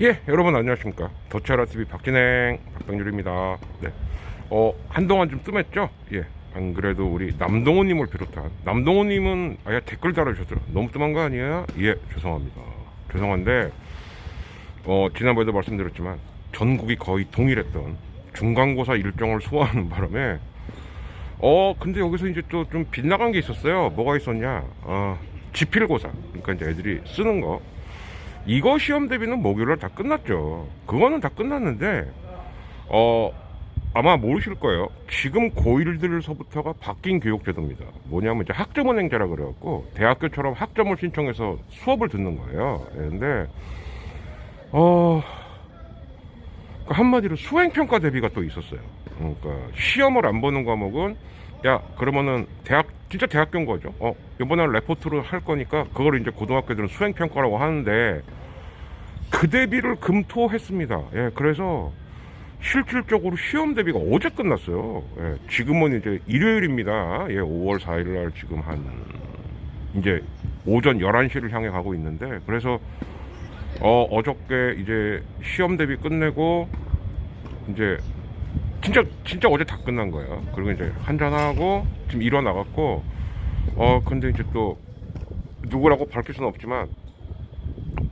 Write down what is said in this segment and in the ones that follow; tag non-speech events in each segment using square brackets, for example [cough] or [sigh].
예, 여러분 안녕하십니까. 도차라TV 박진행, 박병률입니다. 네. 어, 한동안 좀 뜸했죠? 예. 안 그래도 우리 남동호님을 비롯한, 남동호님은 아예 댓글 달아주셨어요. 너무 뜸한 거 아니에요? 예, 죄송합니다. 죄송한데, 어, 지난번에도 말씀드렸지만, 전국이 거의 동일했던 중간고사 일정을 소화하는 바람에, 어, 근데 여기서 이제 또 좀 빗나간 게 있었어요. 뭐가 있었냐? 어, 지필고사. 그러니까 이제 애들이 쓰는 거. 이거 시험 대비는 목요일날 다 끝났죠. 그거는 다 끝났는데, 어, 아마 모르실 거예요. 지금 고1들서부터가 바뀐 교육제도입니다. 뭐냐면 이제 학점은행제라 그래갖고, 대학교처럼 학점을 신청해서 수업을 듣는 거예요. 예, 근데, 어, 그 한마디로 수행평가 대비가 또 있었어요. 그러니까 시험을 안 보는 과목은 야 그러면은 대학 진짜 대학교인 거죠. 어 이번에 레포트를 할 거니까 그걸 이제 고등학교들은 수행평가라고 하는데 그 대비를 금토했습니다. 예 그래서 실질적으로 시험 대비가 어제 끝났어요. 예, 지금은 이제 일요일입니다. 예 5월 4일 날 지금 한 이제 오전 11시를 향해 가고 있는데 그래서 어, 어저께 이제 시험 대비 끝내고 이제 진짜 진짜 어제 다 끝난 거예요. 그리고 이제 한잔하고 지금 일어나갔고 어 근데 이제 또 누구라고 밝힐 수는 없지만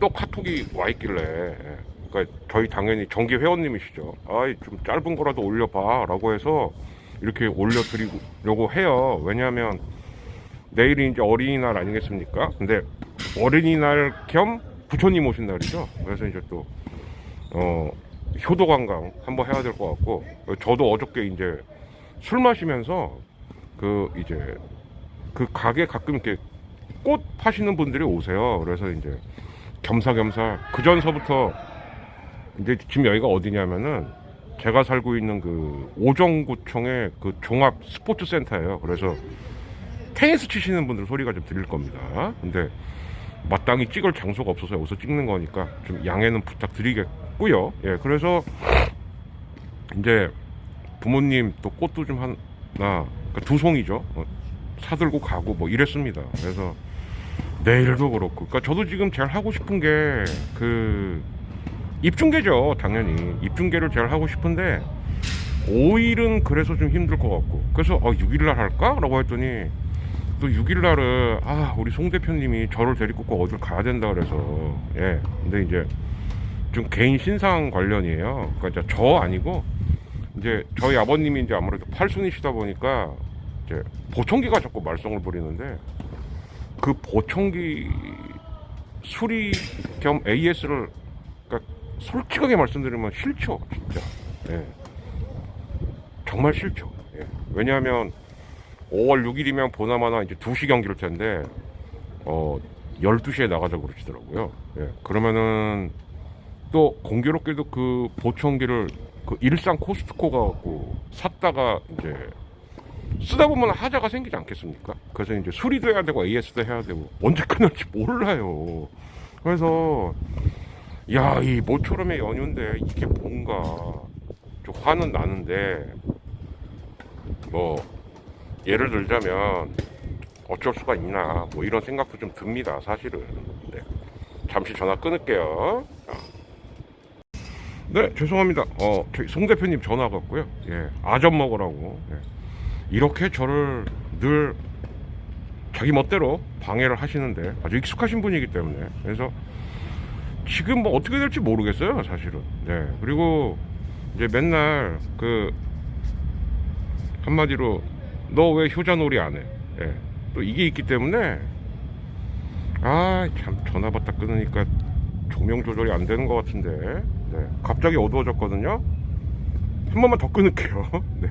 또 카톡이 와 있길래 예. 그러니까 저희 당연히 정기 회원님이시죠. 아이 좀 짧은 거라도 올려봐라고 해서 이렇게 올려드리려고 해요. 왜냐하면 내일이 이제 어린이날 아니겠습니까? 근데 어린이날 겸 부처님 오신 날이죠. 그래서 이제 또, 어, 효도 관광 한번 해야 될 것 같고, 저도 어저께 이제 술 마시면서 그 이제 그 가게 가끔 이렇게 꽃 파시는 분들이 오세요. 그래서 이제 겸사겸사 그 전서부터 이제 지금 여기가 어디냐면은 제가 살고 있는 그 오정구청의 그 종합 스포츠 센터예요. 그래서 테니스 치시는 분들 소리가 좀 들릴 겁니다. 근데 마땅히 찍을 장소가 없어서 여기서 찍는 거니까 좀 양해는 부탁드리겠고요. 예, 그래서 이제 부모님 또 꽃도 좀 하나 그러니까 두 송이죠. 어, 사들고 가고 뭐 이랬습니다. 그래서 내일도 그렇고, 그러니까 저도 지금 제일 하고 싶은 게 그 입중계죠, 당연히 입중계를 제일 하고 싶은데 5일은 그래서 좀 힘들 것 같고, 그래서 어, 6일날 할까?라고 했더니 또 6일날은 아 우리 송 대표님이 저를 데리고 꼭 어딜 가야 된다 그래서. 예. 근데 이제 좀 개인 신상 관련이에요. 그러니까 저 아니고 이제 저희 아버님이 이제 아무래도 팔순이시다 보니까 이제 보청기가 자꾸 말썽을 부리는데 그 보청기 수리 겸 AS를 그러니까 솔직하게 말씀드리면 싫죠 진짜. 예. 정말 싫죠. 예. 왜냐하면 5월 6일이면 보나마나 이제 2시 경기일 텐데 어 12시에 나가자고 그러시더라고요. 예. 그러면은 또 공교롭게도 그 보청기를 그 일산 코스트코 가갖고 샀다가 이제 쓰다 보면 하자가 생기지 않겠습니까? 그래서 이제 수리도 해야 되고 AS도 해야 되고 언제 끝날지 몰라요. 그래서 야 이 모처럼의 연휴인데 이게 뭔가 좀 화는 나는데 뭐 예를 들자면 어쩔 수가 있나 뭐 이런 생각도 좀 듭니다 사실은. 네. 잠시 전화 끊을게요. 자. 네 죄송합니다. 어 송 대표님 전화 왔고요. 예 아점 먹으라고. 예. 이렇게 저를 늘 자기 멋대로 방해를 하시는데 아주 익숙하신 분이기 때문에. 그래서 지금 뭐 어떻게 될지 모르겠어요 사실은. 네 그리고 이제 맨날 그 한마디로 너 왜 효자놀이 안 해? 예. 또 이게 있기 때문에 아 참 전화 받다 끊으니까 조명 조절이 안 되는 것 같은데 네. 갑자기 어두워졌거든요 한 번만 더 끊을게요 [laughs] 네.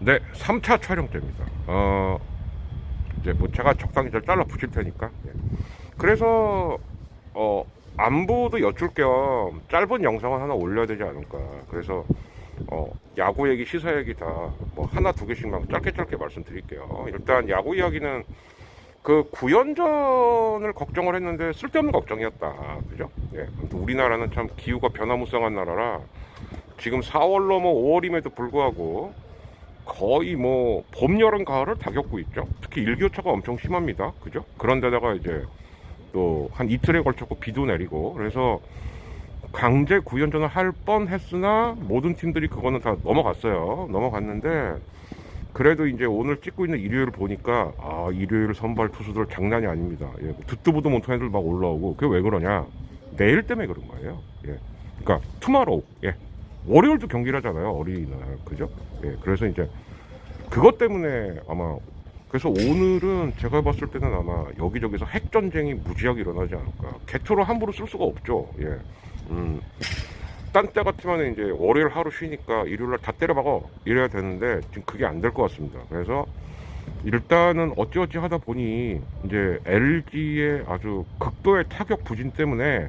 네 3차 촬영 때입니다 어 이제 뭐 제가 적당히 잘 잘라 붙일 테니까 예. 그래서 어 안부도 여쭐 겸 짧은 영상을 하나 올려야 되지 않을까 그래서 어, 야구 얘기, 시사 얘기 다 뭐 하나 두 개씩만 짧게 짧게 말씀드릴게요. 일단 야구 이야기는 그 구연전을 걱정을 했는데 쓸데없는 걱정이었다. 그죠? 예. 우리나라는 참 기후가 변화무쌍한 나라라 지금 4월 넘어 5월임에도 불구하고 거의 뭐 봄, 여름, 가을을 다 겪고 있죠. 특히 일교차가 엄청 심합니다. 그죠? 그런데다가 이제 또 한 이틀에 걸쳤고 비도 내리고 그래서 강제 구연전을 할 뻔했으나 모든 팀들이 그거는 다 넘어갔어요. 넘어갔는데 그래도 이제 오늘 찍고 있는 일요일을 보니까 아 일요일 선발 투수들 장난이 아닙니다. 예, 보도 못한 애들 막 올라오고 그게 왜 그러냐? 내일 때문에 그런 거예요. 예, 그러니까 투마로우. 예, 월요일도 경기를 하잖아요. 어린이날 그죠? 예, 그래서 이제 그것 때문에 아마 그래서 오늘은 제가 봤을 때는 아마 여기저기서 핵 전쟁이 무지하게 일어나지 않을까. 개초를 함부로 쓸 수가 없죠. 예. 음. 딴때 같으면 이제 월요일 하루 쉬니까 일요일날 다 때려 박어 이래야 되는데 지금 그게 안 될 것 같습니다. 그래서 일단은 어찌어찌 하다 보니 이제 LG의 아주 극도의 타격 부진 때문에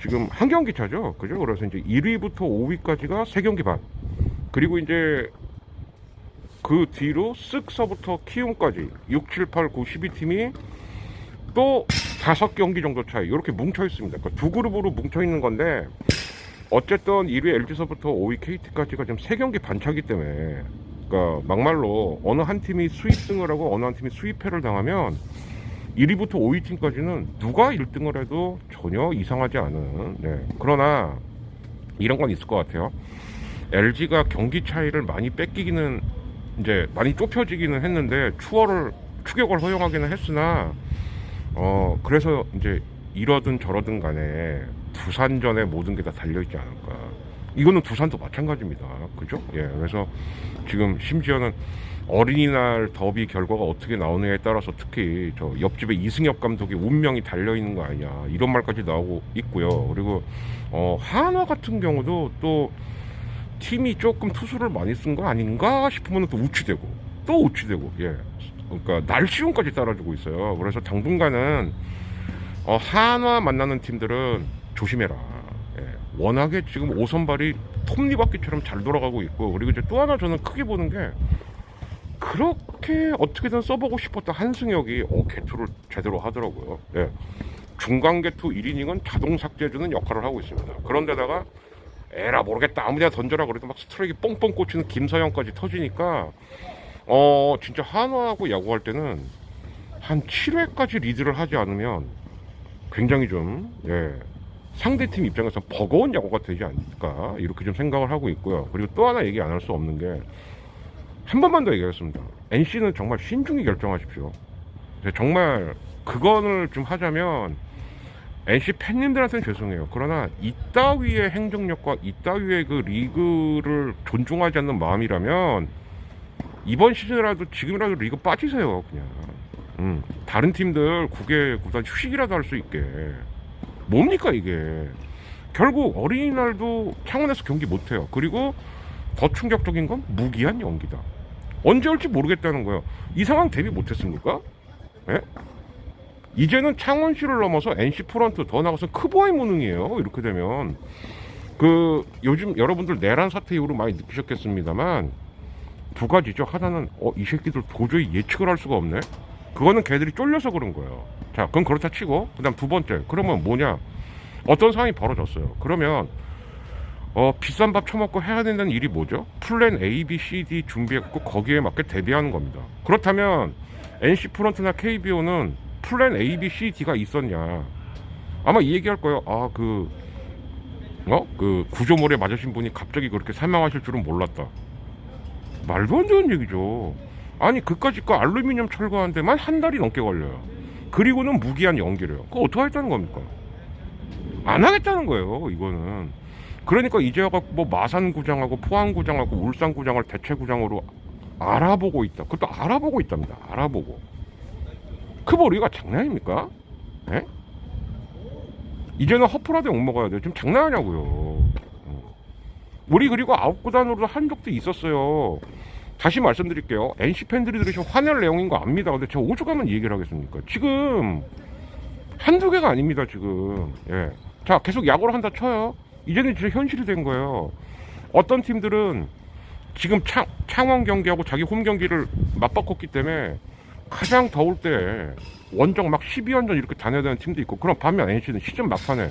지금 한 경기 차죠. 그죠? 그래서 이제 1위부터 5위까지가 세 경기 반. 그리고 이제 그 뒤로 쓱서부터 키움까지 6, 7, 8, 9, 12팀이 또 다섯 경기 정도 차이 이렇게 뭉쳐 있습니다. 그러니까 두 그룹으로 뭉쳐 있는 건데 어쨌든 1위 LG서부터 5위 KT까지가 지금 세 경기 반차기 때문에 그러니까 막말로 어느 한 팀이 수입승을 하고 어느 한 팀이 수입패를 당하면 1위부터 5위 팀까지는 누가 1등을 해도 전혀 이상하지 않은 네. 그러나 이런 건 있을 것 같아요. LG가 경기 차이를 많이 뺏기기는 이제 많이 좁혀지기는 했는데 추월을 추격을 허용하기는 했으나 어 그래서 이제 이러든 저러든 간에 두산전에 모든 게 다 달려있지 않을까. 이거는 두산도 마찬가지입니다. 그죠? 예 그래서 지금 심지어는 어린이날 더비 결과가 어떻게 나오느냐에 따라서 특히 저 옆집에 이승엽 감독의 운명이 달려 있는 거 아니냐 이런 말까지 나오고 있고요. 그리고 어 한화 같은 경우도 또 팀이 조금 투수를 많이 쓴 거 아닌가 싶으면 또 우치되고 또 우치되고 예. 그러니까 날씨운까지 따라주고 있어요. 그래서 당분간은 어, 한화 만나는 팀들은 조심해라. 예, 워낙에 지금 오선발이 톱니바퀴처럼 잘 돌아가고 있고 그리고 이제 또 하나 저는 크게 보는 게 그렇게 어떻게든 써보고 싶었던 한승혁이 어, 개투를 제대로 하더라고요. 예. 중간 개투 1이닝은 자동 삭제해주는 역할을 하고 있습니다. 그런데다가 에라 모르겠다. 아무데나 던져라 그래도 막 스트라이크 뽕뽕 꽂히는 김서영까지 터지니까 어 진짜 한화하고 야구할 때는 한 7회까지 리드를 하지 않으면 굉장히 좀 예, 상대팀 입장에서 버거운 야구가 되지 않을까 이렇게 좀 생각을 하고 있고요. 그리고 또 하나 얘기 안 할 수 없는 게 한 번만 더 얘기하겠습니다. NC는 정말 신중히 결정하십시오. 네, 정말 그거를 좀 하자면 NC 팬님들한테는 죄송해요. 그러나 이따위의 행정력과 이따위의 그 리그를 존중하지 않는 마음이라면 이번 시즌이라도 지금이라도 리그 빠지세요. 그냥. 음, 다른 팀들 국외 구단 휴식이라도 할 수 있게. 뭡니까 이게? 결국 어린이날도 창원에서 경기 못해요. 그리고 더 충격적인 건 무기한 연기다. 언제 올지 모르겠다는 거예요. 이 상황 대비 못했습니까? 예? 이제는 창원시를 넘어서 NC 프런트 더 나가서 크보의 무능이에요. 이렇게 되면 그 요즘 여러분들 내란 사태 이후로 많이 느끼셨겠습니다만 두 가지죠. 하나는 어 이 새끼들 도저히 예측을 할 수가 없네. 그거는 걔들이 쫄려서 그런 거예요. 자, 그건 그렇다 치고 그다음 두 번째 그러면 뭐냐? 어떤 상황이 벌어졌어요. 그러면 어 비싼 밥 처먹고 해야 된다는 일이 뭐죠? 플랜 A, B, C, D 준비했고 거기에 맞게 대비하는 겁니다. 그렇다면 NC 프런트나 KBO는 플랜 A, B, C, D가 있었냐? 아마 이 얘기할 거예요. 아, 그, 어? 그 구조물에 맞으신 분이 갑자기 그렇게 사망하실 줄은 몰랐다. 말도 안 되는 얘기죠. 아니, 그까짓 거 알루미늄 철거하는 데만 한 달이 넘게 걸려요. 그리고는 무기한 연기래요. 그거 어떻게 하겠다는 겁니까? 안 하겠다는 거예요, 이거는. 그러니까 이제가 뭐 마산구장하고 포항구장하고 울산구장을 대체구장으로 알아보고 있다. 그것도 알아보고 있답니다. 알아보고. 크보리가 장난입니까? 예? 이제는 허플하게 못 먹어야 돼요. 지금 장난하냐고요. 어. 우리 그리고 아홉 구단으로 한 적도 있었어요. 다시 말씀드릴게요. NC 팬들이 들으시면 화낼 내용인 거 압니다. 근데 제가 오죽하면 이 얘기를 하겠습니까? 지금 한두 개가 아닙니다. 지금. 예. 자, 계속 야구를 한다 쳐요. 이제는 진짜 현실이 된 거예요. 어떤 팀들은 지금 창, 창원 경기하고 자기 홈 경기를 맞바꿨기 때문에 가장 더울 때 원정 막 12연전 이렇게 다녀야 되는 팀도 있고 그럼 반면 NC는 시즌 막판에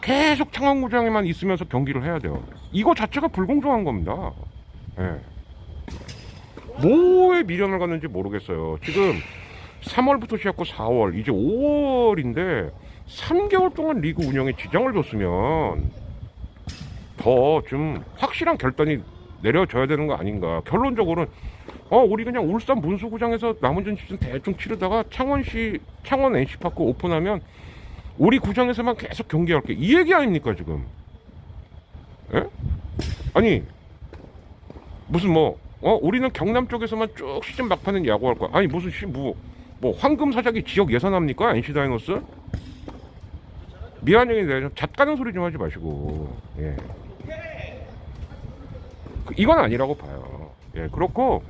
계속 창원구장에만 있으면서 경기를 해야 돼요. 이거 자체가 불공정한 겁니다. 예. 뭐에 미련을 갖는지 모르겠어요. 지금 3월부터 시작하고 4월 이제 5월인데 3개월 동안 리그 운영에 지장을 줬으면 더 좀 확실한 결단이 내려져야 되는 거 아닌가 결론적으로는 어 우리 그냥 울산 문수구장에서 남은 시즌 대충 치르다가 창원시 창원 NC파크 오픈하면 우리 구장에서만 계속 경기할게 이 얘기 아닙니까 지금? 예? 아니 무슨 뭐 어 우리는 경남 쪽에서만 쭉 시즌 막판은 야구할 거야. 아니 무슨 시 뭐 뭐 황금 사자기 지역 예산합니까 NC 다이노스? 미안해 내가 잣 가는 소리 좀 하지 마시고. 예. 그, 이건 아니라고 봐요 예 그렇고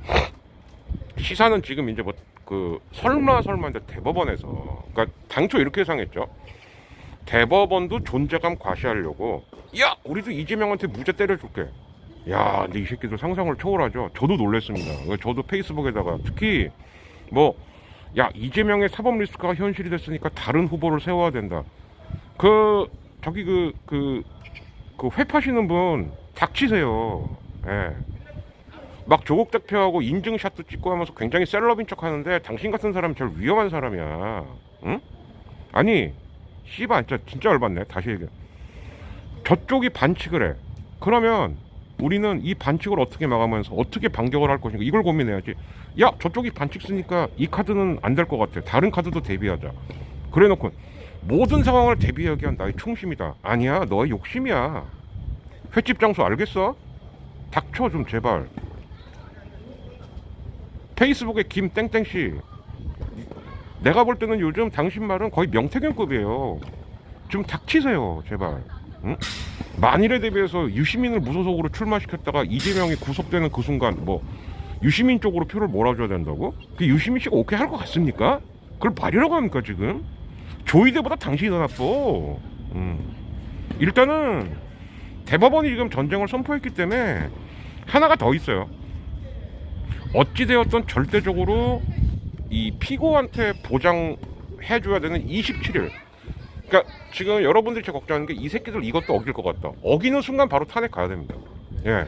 시사는 지금 이제 뭐 그 설마 설마인데 대법원에서 그러니까 당초 이렇게 예상했죠. 대법원도 존재감 과시하려고 야 우리도 이재명한테 무죄 때려줄게. 야 근데 이 새끼들 상상을 초월하죠. 저도 놀랬습니다. 저도 페이스북에다가 특히 뭐 야 이재명의 사법 리스크가 현실이 됐으니까 다른 후보를 세워야 된다. 그 저기 그 그 그 회파시는 분 닥치세요. 예. 막 조국 대표하고 인증샷도 찍고 하면서 굉장히 셀럽인 척 하는데 당신 같은 사람이 제일 위험한 사람이야. 응? 아니 씨발 진짜 진짜 열받네. 다시 얘기해. 저쪽이 반칙을 해. 그러면 우리는 이 반칙을 어떻게 막으면서 어떻게 반격을 할 것인가? 이걸 고민해야지. 야 저쪽이 반칙 쓰니까 이 카드는 안 될 것 같아. 다른 카드도 대비하자. 그래 놓고 모든 상황을 대비하기 위한 나의 충심이다. 아니야 너의 욕심이야. 횟집 장소 알겠어? 닥쳐 좀 제발 페이스북에 김땡땡씨 내가 볼 때는 요즘 당신 말은 거의 명태균급이에요 좀 닥치세요 제발 응? 만일에 대비해서 유시민을 무소속으로 출마시켰다가 이재명이 구속되는 그 순간 뭐 유시민 쪽으로 표를 몰아줘야 된다고? 그 유시민 씨가 오케이 할 것 같습니까? 그걸 말이라고 합니까 지금? 조이대보다 당신이 더 나빠 음. 일단은 대법원이 지금 전쟁을 선포했기 때문에 하나가 더 있어요 어찌되었든 절대적으로 이 피고한테 보장해줘야 되는 27일 그러니까 지금 여러분들이 제가 걱정하는 게 이 새끼들 이것도 어길 것 같다. 어기는 순간 바로 탄핵 가야 됩니다. 예.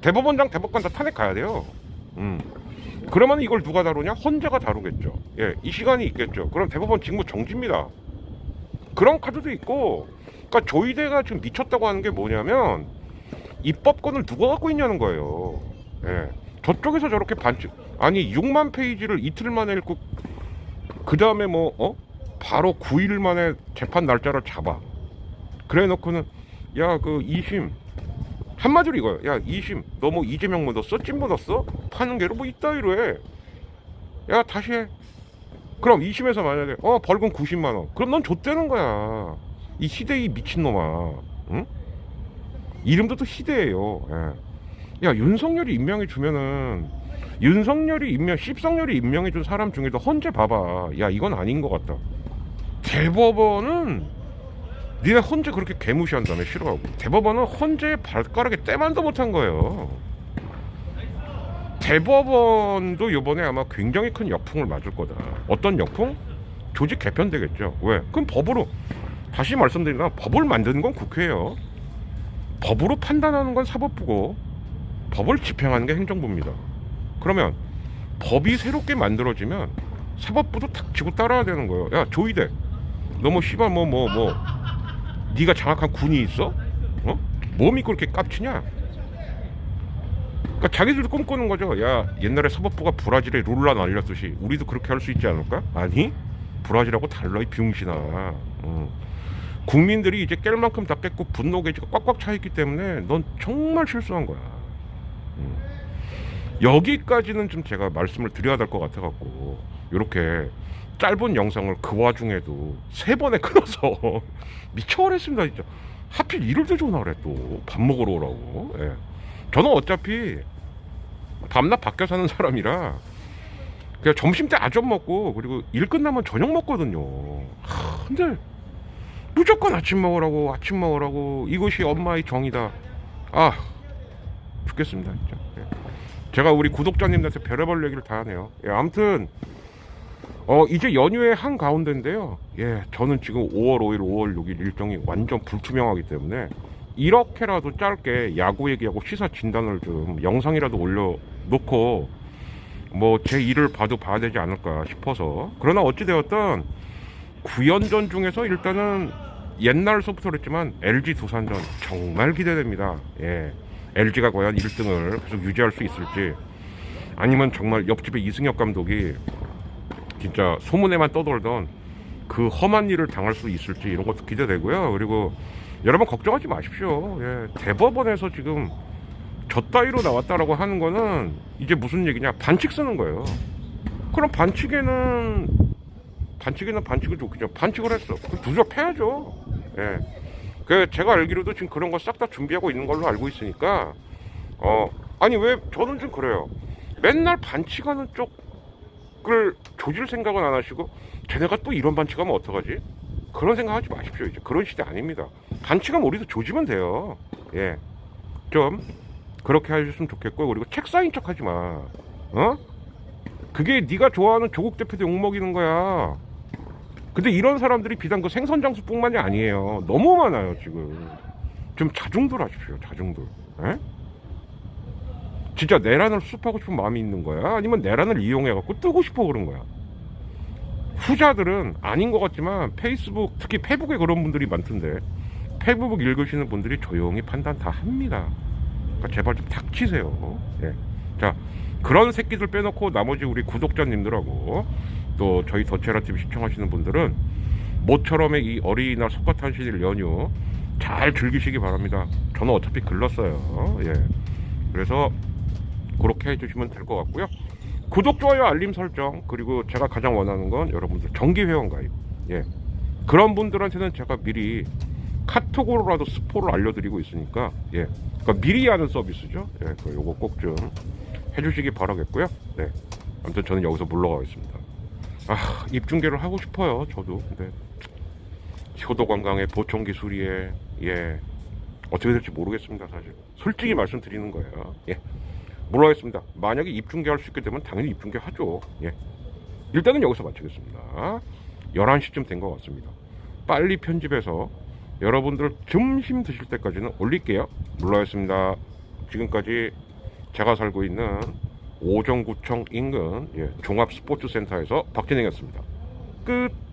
대법원장, 대법관 다 탄핵 가야 돼요. 음. 그러면 이걸 누가 다루냐? 헌재가 다루겠죠. 예. 이 시간이 있겠죠. 그럼 대법원 직무 정지입니다. 그런 카드도 있고, 그러니까 조이대가 지금 미쳤다고 하는 게 뭐냐면 입법권을 누가 갖고 있냐는 거예요. 예. 저쪽에서 저렇게 반칙 아니 6만 페이지를 이틀 만에 읽고 그 다음에 뭐 어? 바로 9일 만에 재판 날짜를 잡아. 그래 놓고는 야그 2심 한마디로 이거야. 야 2심 너 뭐 이재명 묻었어? 찜 묻었어? 파는 게로 뭐 이따위로 해. 야 다시 해. 그럼 2심에서 만약에 어 벌금 90만 원. 그럼 넌 좆되는 거야. 이 희대이 미친놈아. 응? 이름도 또 희대예요. 예. 야 윤석열이 임명해 주면은 윤석열이 임명, 씹석열이 임명해 준 사람 중에도 헌재 봐봐. 야, 이건 아닌 것 같다. 대법원은 니네 헌재 그렇게 개무시한다며 싫어하고 대법원은 헌재의 발가락에 때만도 못한 거예요. 대법원도 이번에 아마 굉장히 큰 역풍을 맞을 거다. 어떤 역풍? 조직 개편되겠죠. 왜? 그럼 법으로 다시 말씀드리나 법을 만드는 건 국회예요. 법으로 판단하는 건 사법부고 법을 집행하는 게 행정부입니다. 그러면 법이 새롭게 만들어지면 사법부도 탁 치고 따라야 되는 거예요. 야 조이대, 너 뭐 씨발 뭐 뭐 뭐, 네가 장악한 군이 있어? 어? 뭐 믿고 이렇게 깝치냐? 그러니까 자기들도 꿈꾸는 거죠. 야 옛날에 사법부가 브라질에 룰라 날렸듯이 우리도 그렇게 할 수 있지 않을까? 아니 브라질하고 달라 이 병신아. 어. 국민들이 이제 깰 만큼 다 깼고 분노 게이지가 꽉꽉 차 있기 때문에 넌 정말 실수한 거야. 음. 여기까지는 좀 제가 말씀을 드려야 될 것 같아 갖고 이렇게 짧은 영상을 그 와중에도 세 번에 끊어서 [laughs] 미쳐버렸습니다 진짜. 하필 이럴 때 전화 그래 또. 밥 먹으러 오라고. 예. 저는 어차피 밤낮 바뀌어 사는 사람이라 그냥 점심 때 아점 먹고 그리고 일 끝나면 저녁 먹거든요. 하, 근데 무조건 아침 먹으라고 아침 먹으라고. 이것이 엄마의 정이다. 아 죽겠습니다 진짜 예. 제가 우리 구독자님들한테 별의별 얘기를 다 하네요. 예, 아무튼 어 이제 연휴의 한 가운데인데요. 예, 저는 지금 5월 5일, 5월 6일 일정이 완전 불투명하기 때문에 이렇게라도 짧게 야구 얘기하고 시사 진단을 좀 영상이라도 올려놓고 뭐 제 일을 봐도 봐야 되지 않을까 싶어서 그러나 어찌되었든 9연전 중에서 일단은 옛날 소프트를 했지만 LG 두산전 정말 기대됩니다. 예. LG가 과연 1등을 계속 유지할 수 있을지 아니면 정말 옆집에 이승엽 감독이 진짜 소문에만 떠돌던 그 험한 일을 당할 수 있을지 이런 것도 기대되고요. 그리고 여러분 걱정하지 마십시오. 예. 대법원에서 지금 저 따위로 나왔다라고 하는 거는 이제 무슨 얘기냐 반칙 쓰는 거예요. 그럼 반칙에는 반칙에는 반칙을 줬겠죠. 반칙을 했어. 그 두적 패야죠. 예. 그 제가 알기로도 지금 그런 거 싹 다 준비하고 있는 걸로 알고 있으니까 어 아니 왜 저는 좀 그래요. 맨날 반칙하는 쪽을 조질 생각은 안 하시고 쟤네가 또 이런 반칙하면 어떡하지? 그런 생각하지 마십시오. 이제 그런 시대 아닙니다. 반칙하면 우리도 조지면 돼요. 예. 좀 그렇게 해주셨으면 좋겠고 그리고 책 쌓인 척 하지 마. 어? 그게 네가 좋아하는 조국 대표도 욕 먹이는 거야. 근데 이런 사람들이 비단 그 생선 장수뿐만이 아니에요. 너무 많아요 지금. 좀 자중들 하십시오. 자중들. 에? 진짜 내란을 수습하고 싶은 마음이 있는 거야? 아니면 내란을 이용해갖고 뜨고 싶어 그런 거야? 후자들은 아닌 것 같지만 페이스북 특히 페북에 그런 분들이 많던데 페북 읽으시는 분들이 조용히 판단 다 합니다. 그러니까 제발 좀 닥치세요. 예. 자 그런 새끼들 빼놓고 나머지 우리 구독자님들하고 또 저희 더체라 TV 시청하시는 분들은 모처럼의 이 어린이날 속가탄신일 연휴 잘 즐기시기 바랍니다. 저는 어차피 글렀어요. 예. 그래서 그렇게 해주시면 될 것 같고요. 구독, 좋아요, 알림 설정 그리고 제가 가장 원하는 건 여러분들 정기 회원 가입. 예. 그런 분들한테는 제가 미리 카톡으로라도 스포를 알려드리고 있으니까 예. 그러니까 미리 하는 서비스죠. 예. 그 요거 꼭 좀 해주시기 바라겠고요. 네. 아무튼 저는 여기서 물러가겠습니다. 아 입중계를 하고 싶어요. 저도. 근데 효도 관광의 보청기 수리에 예 어떻게 될지 모르겠습니다. 사실 솔직히 말씀드리는 거예요. 예. 물러가겠습니다. 만약에 입중계 할 수 있게 되면 당연히 입중계 하죠. 예. 일단은 여기서 마치겠습니다. 11시쯤 된 것 같습니다. 빨리 편집해서 여러분들 점심 드실 때까지는 올릴게요. 물러가겠습니다. 지금까지 제가 살고 있는 오정구청 인근 예, 종합스포츠센터에서 박진행이었습니다. 끝.